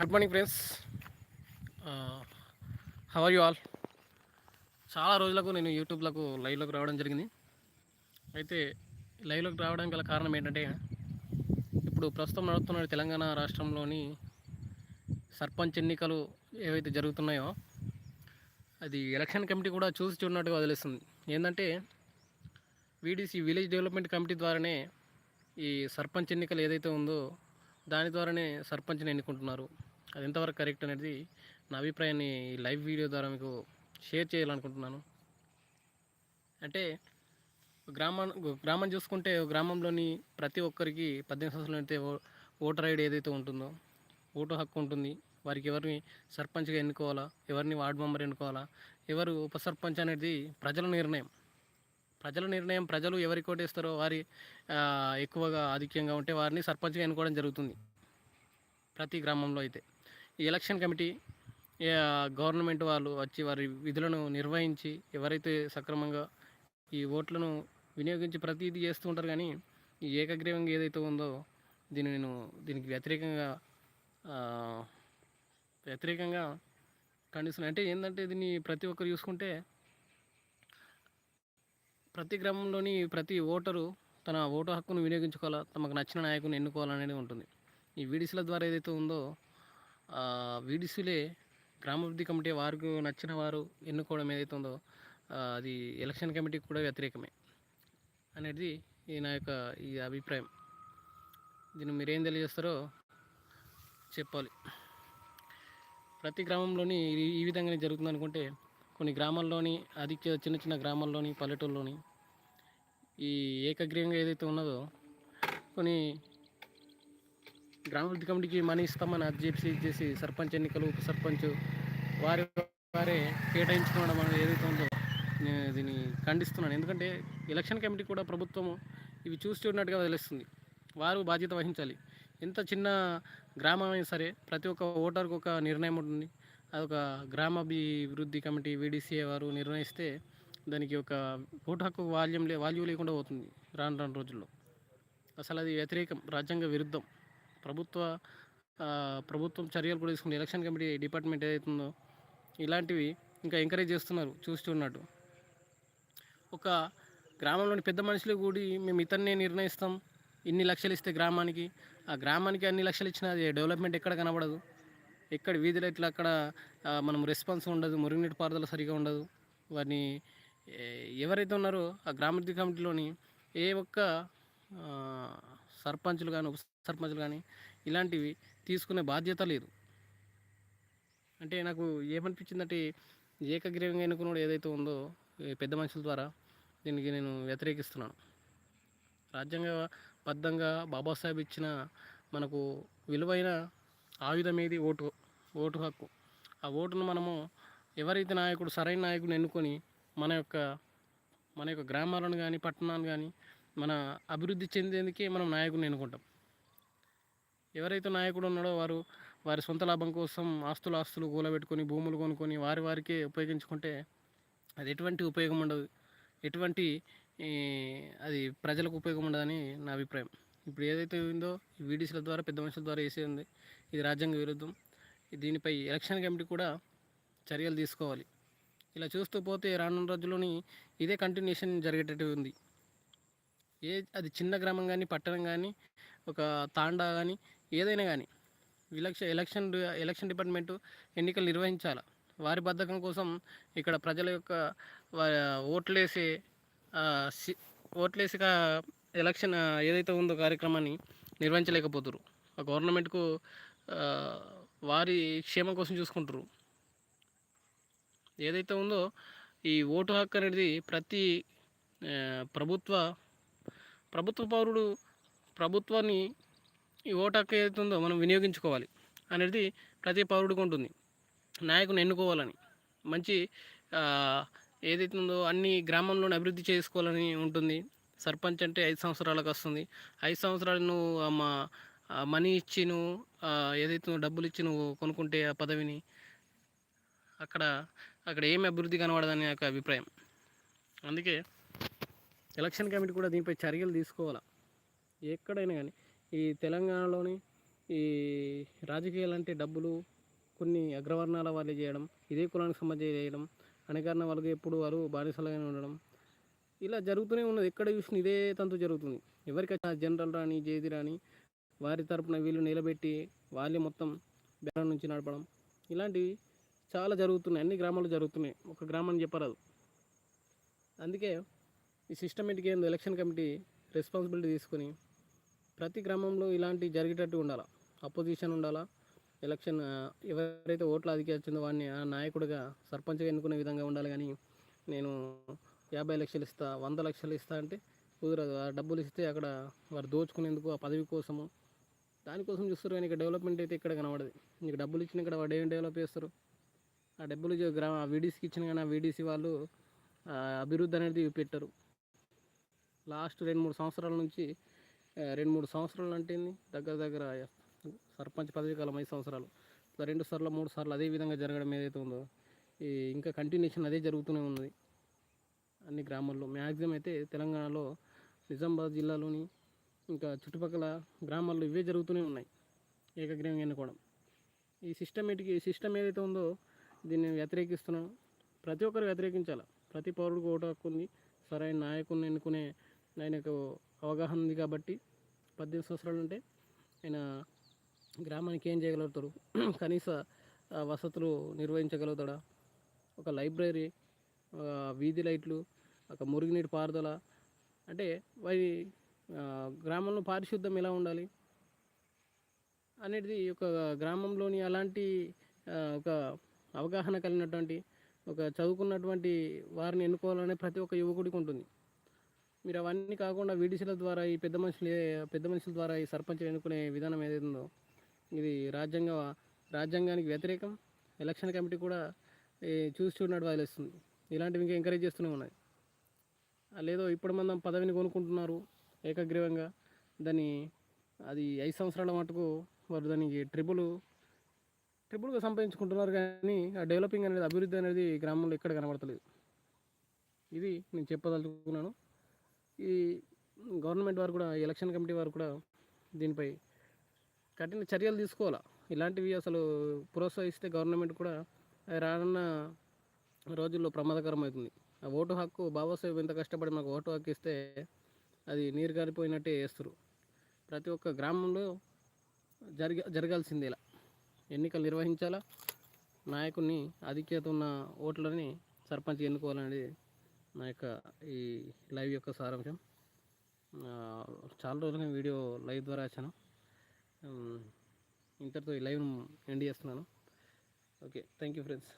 Good morning friends how are you all చాలా రోజులకు నేను యూట్యూబ్లకు లైవ్లోకి రావడం జరిగింది. అయితే లైవ్లోకి రావడానికి గల కారణం ఏంటంటే ఇప్పుడు ప్రస్తుతం నడుస్తున్న తెలంగాణ రాష్ట్రంలోని సర్పంచ్ ఎన్నికలు ఏవైతే జరుగుతున్నాయో అది ఎలక్షన్ కమిటీ కూడా చూసి చూడనట్టుగా వదిలేస్తుంది ఏంటంటే వీడిసి విలేజ్ డెవలప్మెంట్ కమిటీ ద్వారానే ఈ సర్పంచ్ ఎన్నికలు ఏదైతే ఉందో దాని ద్వారానే సర్పంచ్ని ఎన్నుకుంటున్నారు. అది ఎంతవరకు కరెక్ట్ అనేది నా అభిప్రాయాన్ని ఈ లైవ్ వీడియో ద్వారా మీకు షేర్ చేయాలనుకుంటున్నాను. అంటే గ్రామం గ్రామం చూసుకుంటే గ్రామంలోని ప్రతి ఒక్కరికి పద్దెనిమిది సంవత్సరాలు అయితే ఓ- ఓటర్ ఐడి ఏదైతే ఉంటుందో ఓటు హక్కు ఉంటుంది. వారికి ఎవరిని సర్పంచ్గా ఎన్నుకోవాలా ఎవరిని వార్డు మెంబర్ ఎన్నుకోవాలా ఎవరు ఉప సర్పంచ్ అనేది ప్రజల నిర్ణయం. ప్రజల నిర్ణయం ప్రజలు ఎవరికి ఓటేస్తారో వారి ఎక్కువగా ఆధిక్యంగా ఉంటే వారిని సర్పంచ్గా ఎన్నుకోవడం జరుగుతుంది. ప్రతి గ్రామంలో అయితే. ఈ ఎలక్షన్ కమిటీ గవర్నమెంట్ వాళ్ళు వచ్చి వారి విధులను నిర్వహించి ఎవరైతే సక్రమంగా ఈ ఓట్లను వినియోగించి ప్రతిదీ చేస్తూ ఉంటారు కానీ ఈ ఏకగ్రీవంగా ఏదైతే ఉందో దీన్ని నేను దీనికి వ్యతిరేకంగా వ్యతిరేకంగా ఖండిస్తున్నాను. అంటే ఏంటంటే దీన్ని ప్రతి ఒక్కరు చూసుకుంటే ప్రతి గ్రామంలోని ప్రతి ఓటరు తన ఓటు హక్కును వినియోగించుకోవాలా తమకు నచ్చిన నాయకుని ఎన్నుకోవాలనేది ఉంటుంది. ఈ వీడిసీల ద్వారా ఏదైతే ఉందో వీడిసీలే గ్రామాభివృద్ధి కమిటీ వారికి నచ్చిన వారు ఎన్నుకోవడం ఏదైతే ఉందో అది ఎలక్షన్ కమిటీకి కూడా వ్యతిరేకమే అనేది ఈ నా యొక్క ఈ అభిప్రాయం. దీన్ని మీరేం తెలియజేస్తారో చెప్పాలి. ప్రతి గ్రామంలోని ఈ- విధంగానే జరుగుతుంది అనుకుంటే కొన్ని గ్రామాల్లోని అది చిన్న చిన్న గ్రామాల్లోని పల్లెటూరులోని ఈ ఏకగ్రీవంగా ఏదైతే ఉన్నదో కొన్ని గ్రామాభివృద్ధి కమిటీకి మనీ ఇస్తామని అది చేసి చేసి సర్పంచ్ ఎన్నికలు ఉప సర్పంచ్ వారి వారే కేటాయించుకోవడం అనేది ఏదైతే ఉందో నేను దీన్ని ఖండిస్తున్నాను. ఎందుకంటే ఎలక్షన్ కమిటీ కూడా ప్రభుత్వం ఇవి చూసి చూడనట్టుగా తెలుస్తుంది. వారు బాధ్యత వహించాలి. ఎంత చిన్న గ్రామం అయినా సరే ప్రతి ఒక్క ఓటర్కి ఒక నిర్ణయం ఉంటుంది. అదొక గ్రామాభివృద్ధి కమిటీ వీడిసిఏ వారు నిర్ణయిస్తే దానికి ఒక ఓటు హక్కు వాల్యం లే వాల్యూ లేకుండా పోతుంది రాను రాను రోజుల్లో. అసలు అది వ్యతిరేకం రాజ్యాంగ విరుద్ధం. ప్రభుత్వ ప్రభుత్వం చర్యలు కూడా తీసుకుంది. ఎలక్షన్ కమిటీ డిపార్ట్మెంట్ ఏదైతుందో ఇలాంటివి ఇంకా ఎంకరేజ్ చేస్తున్నారు చూసి ఒక గ్రామంలోని పెద్ద మనుషులు కూడి మేము ఇతన్నే నిర్ణయిస్తాం ఇన్ని లక్షలు ఇస్తే గ్రామానికి. ఆ గ్రామానికి అన్ని లక్షలు ఇచ్చినా అది డెవలప్మెంట్ ఎక్కడ కనబడదు. ఎక్కడ వీధిలో ఇట్లా అక్కడ మనం రెస్పాన్స్ ఉండదు మురుగునీటి పారుదల సరిగా ఉండదు. వారిని ఎవరైతే ఉన్నారో ఆ గ్రామాభివృద్ధి కమిటీలోని ఏ ఒక్క సర్పంచులు కానీ ఉప సర్పంచులు కానీ ఇలాంటివి తీసుకునే బాధ్యత లేదు. అంటే నాకు ఏమనిపించిందంటే ఏకగ్రీవంగా ఎన్నుకున్నాడు ఏదైతే ఉందో పెద్ద మనుషుల ద్వారా దీనికి నేను వ్యతిరేకిస్తున్నాను. రాజ్యాంగబద్ధంగా బాబాసాహెబ్ ఇచ్చిన మనకు విలువైన ఆయుధం ఏది ఓటు ఓటు హక్కు. ఆ ఓటును మనము ఎవరైతే నాయకుడు సరైన నాయకుడిని ఎన్నుకొని మన యొక్క మన యొక్క గ్రామాలను కానీ పట్టణాన్ని కానీ మన అభివృద్ధి చెందేందుకే మనం నాయకుడిని ఎన్నుకుంటాం. ఎవరైతే నాయకుడు ఉన్నాడో వారు వారి సొంత లాభం కోసం ఆస్తులు ఆస్తులు కూలబెట్టుకొని భూములు కొనుక్కొని వారి వారికే ఉపయోగించుకుంటే అది ఎటువంటి ఉపయోగం ఉండదు. ఎటువంటి అది ప్రజలకు ఉపయోగం ఉండదని నా అభిప్రాయం. ఇప్పుడు ఏదైతే ఉందో వీడీసీల ద్వారా పెద్ద మనుషుల ద్వారా వేసేది ఇది రాజ్యాంగ విరుద్ధం. దీనిపై ఎలక్షన్ కమిటీ కూడా చర్యలు తీసుకోవాలి. ఇలా చూస్తూ పోతే రానున్న రోజుల్లోని ఇదే కంటిన్యూషన్ జరిగేటట్టు ఉంది. ఏ అది చిన్న గ్రామం కానీ పట్టణం కానీ ఒక తాండా కానీ ఏదైనా కానీ ఎలక్షన్ ఎలక్షన్ ఎలక్షన్ డిపార్ట్మెంటు ఎన్నికలు నిర్వహించాలి. వారి బద్ధకం కోసం ఇక్కడ ప్రజల యొక్క ఓట్లేసే సి- ఓట్లేసి ఎలక్షన్ ఏదైతే ఉందో కార్యక్రమాన్ని నిర్వహించలేకపోతురు ఆ గవర్నమెంట్కు వారి క్షేమం కోసం చూసుకుంటారు ఏదైతే ఉందో ఈ ఓటు హక్కు అనేది ప్రతి ప్రభుత్వ ప్రభుత్వ పౌరుడు ప్రభుత్వాన్ని ఈ ఓటు హక్కు ఉందో మనం వినియోగించుకోవాలి అనేది ప్రతి పౌరుడికి ఉంటుంది. నాయకుని ఎన్నుకోవాలని మంచి ఏదైతే ఉందో అన్ని గ్రామంలోనే అభివృద్ధి చేసుకోవాలని ఉంటుంది. సర్పంచ్ అంటే ఐదు సంవత్సరాలకు వస్తుంది. ఐదు సంవత్సరాలు నువ్వు మా మనీ ఇచ్చి నువ్వు ఏదైతే డబ్బులు ఇచ్చి నువ్వు కొనుక్కుంటే ఆ పదవిని అక్కడ అక్కడ ఏమి అభివృద్ధి కనబడదని నాకు అభిప్రాయం. అందుకే ఎలక్షన్ కమిటీ కూడా దీనిపై చర్యలు తీసుకోవాలా? ఎక్కడైనా కానీ ఈ తెలంగాణలోని ఈ రాజకీయాలు అంటే డబ్బులు కొన్ని అగ్రవర్ణాల వాళ్ళే చేయడం ఇదే కులానికి సంబంధించి చేయడం అణగారిన వాళ్ళకి ఎప్పుడు వారు బానిసలుగానే ఉండడం ఇలా జరుగుతూనే ఉన్నది. ఎక్కడ చూసిన ఇదే తంతు జరుగుతుంది. ఎవరికైనా జనరల్ రాని జేది రాని వారి తరపున వీళ్ళు నిలబెట్టి వాళ్ళే మొత్తం బేరం నుంచి నడపడం ఇలాంటివి చాలా జరుగుతున్నాయి. అన్ని గ్రామాలు జరుగుతున్నాయి. ఒక గ్రామాన్ని చెప్పరాదు. అందుకే ఈ సిస్టమేటిక్ ఏందో ఎలక్షన్ కమిటీ రెస్పాన్సిబిలిటీ తీసుకొని ప్రతి గ్రామంలో ఇలాంటి జరిగేటట్టు ఉండాలా? అపోజిషన్ ఉండాలా? ఎలక్షన్ ఎవరైతే ఓట్లు వచ్చిందో వాడిని ఆ నాయకుడిగా సర్పంచ్గా ఎన్నుకునే విధంగా ఉండాలి కానీ నేను యాభై లక్షలు ఇస్తా వంద లక్షలు ఇస్తా అంటే కుదరదు. ఆ డబ్బులు ఇస్తే అక్కడ వారు దోచుకునేందుకు ఆ పదవి కోసము. దానికోసం చూస్తారు కానీ ఇక్కడ డెవలప్మెంట్ అయితే ఇక్కడ కనబడదు. నీకు డబ్బులు ఇచ్చిన ఇక్కడ వాడు ఏం డెవలప్ చేస్తారు? ఆ డబ్బులు జ- గ్రామ వీడీసీకి ఇచ్చిన కానీ ఆ వీడీసీ వాళ్ళు అభివృద్ధి అనేది పెట్టరు. లాస్ట్ రెండు మూడు సంవత్సరాల నుంచి రెండు మూడు సంవత్సరాలు అంటే దగ్గర దగ్గర సర్పంచ్ పదవి కాలం ఐదు సంవత్సరాలు. ఇట్లా రెండు సార్లు మూడు సార్లు అదే విధంగా జరగడం ఏదైతే ఉందో ఈ ఇంకా కంటిన్యూషన్ అదే జరుగుతూనే ఉన్నది అన్ని గ్రామాల్లో. మ్యాక్సిమం అయితే తెలంగాణలో నిజామాబాద్ జిల్లాలోని ఇంకా చుట్టుపక్కల గ్రామాల్లో ఇవే జరుగుతూనే ఉన్నాయి ఏకగ్రీవంగా ఎన్నుకోవడం. ఈ సిస్టమేటిక్ ఈ సిస్టమ్ ఏదైతే ఉందో దీన్ని వ్యతిరేకిస్తున్నాను ప్రతి ఒక్కరు వ్యతిరేకించాలి? ప్రతి పౌరుడికి ఓటు హక్కు ఉంది. సరైన నాయకుడిని ఎన్నుకునే ఆయనకు అవగాహన ఉంది కాబట్టి పద్దెనిమిది సంవత్సరాలు ఉంటే ఆయన గ్రామానికి ఏం చేయగలుగుతాడు? కనీస వసతులు నిర్వహించగలుగుతాడా? ఒక లైబ్రరీ వీధి లైట్లు ఒక మురుగునీటి పారుదల అంటే వారి గ్రామంలో పారిశుద్ధం ఎలా ఉండాలి? అనేది ఒక గ్రామంలోని అలాంటి ఒక అవగాహన కలిగినటువంటి ఒక చదువుకున్నటువంటి వారిని ఎన్నుకోవాలనే ప్రతి ఒక్క యువకుడికి ఉంటుంది. మీరు అవన్నీ కాకుండా వీడిసీల ద్వారా ఈ పెద్ద మనుషులు ఏ- పెద్ద మనుషుల ద్వారా ఈ సర్పంచ్ ఎన్నుకునే విధానం ఏదైందో ఇది రాజ్యాంగ రాజ్యాంగానికి వ్యతిరేకం ఎలక్షన్ కమిటీ కూడా చూసి చూడనట్టు వదిలేస్తుంది ఇలాంటివి ఇంకా ఎంకరేజ్ చేస్తూనే ఉన్నాయి. లేదో ఇప్పుడు మనం పదవిని కొనుక్కుంటున్నారు ఏకగ్రీవంగా దాన్ని అది ఐదు సంవత్సరాల మటుకు వారు దానికి ట్రిపుల్ ట్రిపుల్గా సంపాదించుకుంటున్నారు కానీ ఆ డెవలపింగ్ అనేది అభివృద్ధి అనేది గ్రామంలో ఎక్కడ కనబడతలేదు. ఇది నేను చెప్పదలుచుకున్నాను. ఈ గవర్నమెంట్ వారు కూడా ఎలక్షన్ కమిటీ వారు కూడా దీనిపై కఠిన చర్యలు తీసుకోవాలా? ఇలాంటివి అసలు ప్రోత్సహిస్తే గవర్నమెంట్ కూడా రానున్న రోజుల్లో ప్రమాదకరం అవుతుంది ఆ ఓటు హక్కు బాబాసాహెబ్ ఎంత కష్టపడి మాకు ఓటు హక్కు ఇస్తే అది నీరు గారిపోయినట్టే వేస్తారు ప్రతి ఒక్క గ్రామంలో జరిగ జరగాల్సింది ఇలా ఎన్నికలు నిర్వహించాలా? నాయకుడిని ఆధిక్యత ఉన్న ఓట్లని సర్పంచ్ ఎన్నుకోవాలనేది నా యొక్క ఈ లైవ్ యొక్క సారాంశం. చాలా రోజులుగా వీడియో లైవ్ ద్వారా వచ్చాను ఇంతటితో ఈ లైవ్ను ఎండ్ చేస్తున్నాను. Okay thank you friends.